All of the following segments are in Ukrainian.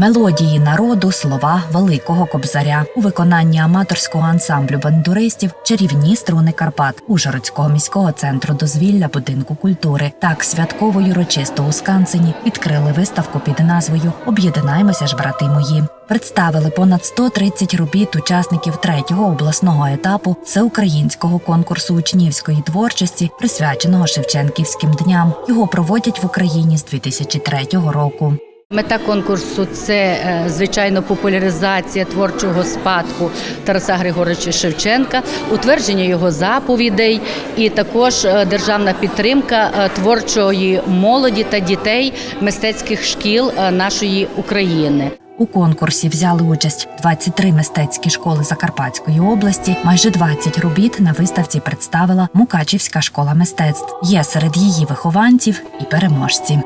Мелодії народу, слова великого кобзаря у виконанні аматорського ансамблю бандуристів чарівні струни Карпат Ужгородського міського центру дозвілля будинку культури. Так святково й урочисто у Скансені відкрили виставку під назвою Об'єднаймося ж, брати мої. Представили понад 130 робіт учасників третього обласного етапу всеукраїнського конкурсу учнівської творчості, присвяченого Шевченківським дням. Його проводять в Україні з 2003 року. Мета конкурсу це е, звичайно популяризація творчого спадку Тараса Григоровича Шевченка, утвердження його заповідей і також е, державна підтримка е, творчої молоді та дітей мистецьких шкіл нашої України. У конкурсі взяли участь 23 мистецькі школи Закарпатської області. Майже 20 робіт на виставці представила Мукачівська школа мистецтв. Є серед її вихованців і переможці.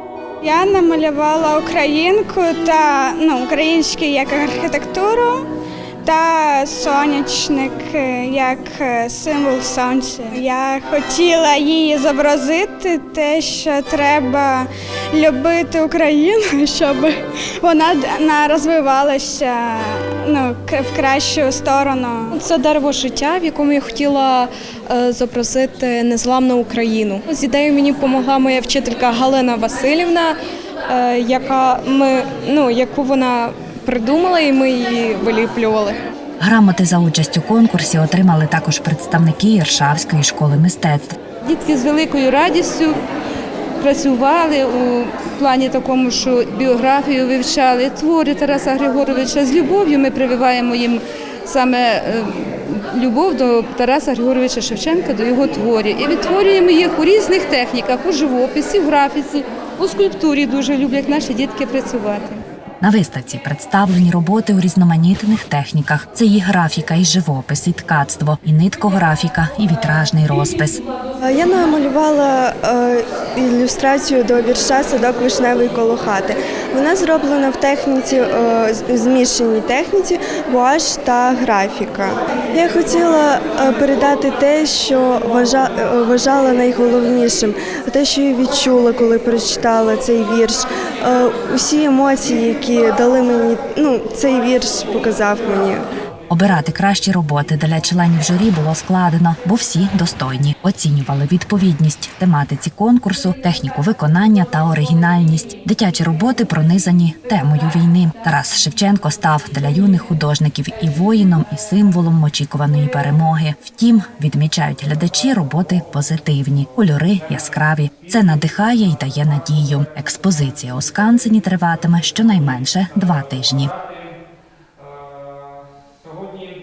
Я намалювала українку та ну, українську як архітектуру та сонячник е, як е, символ сонця. Я хотіла її зобразити те, що треба любити Україну, щоб вона розвивалася ну, в кращу сторону. Це дерево життя, в якому я хотіла е, зобразити незламну Україну. З ідеєю мені допомогла моя вчителька Галина Васильівна, яка ми ну яку вона придумала, і ми її виліплювали. Грамоти за участь у конкурсі отримали також представники Іршавської школи мистецтв. Дітки з великою радістю працювали у плані такому, що біографію вивчали, твори Тараса Григоровича. З любов'ю ми прививаємо їм саме е, любов до Тараса Григоровича Шевченка, до його творів. І відтворюємо їх у різних техніках, у живописі, в графіці, у скульптурі дуже люблять наші дітки працювати. На виставці представлені роботи у різноманітних техніках. Це і графіка, і живопис, і ткацтво, і ниткографіка, і вітражний розпис. Е, Я намалювала е, ілюстрацію до вірша Садок вишневий коло хати. Вона зроблена в техніці, е, змішаній техніці, гуаш та графіка. Я хотіла е, передати те, що е, вважала найголовнішим, те, що я відчула, коли прочитала цей вірш. Усі емоції, які дали мені, ну, цей вірш показав мені. Обирати кращі роботи для членів журі було складено, бо всі достойні оцінювали відповідність тематиці конкурсу, техніку виконання та оригінальність. Дитячі роботи пронизані темою війни. Тарас Шевченко став для юних художників і воїном, і символом очікуваної перемоги. Втім, відмічають глядачі роботи позитивні, кольори яскраві. Це надихає й дає надію. Експозиція у Скансені триватиме щонайменше два тижні.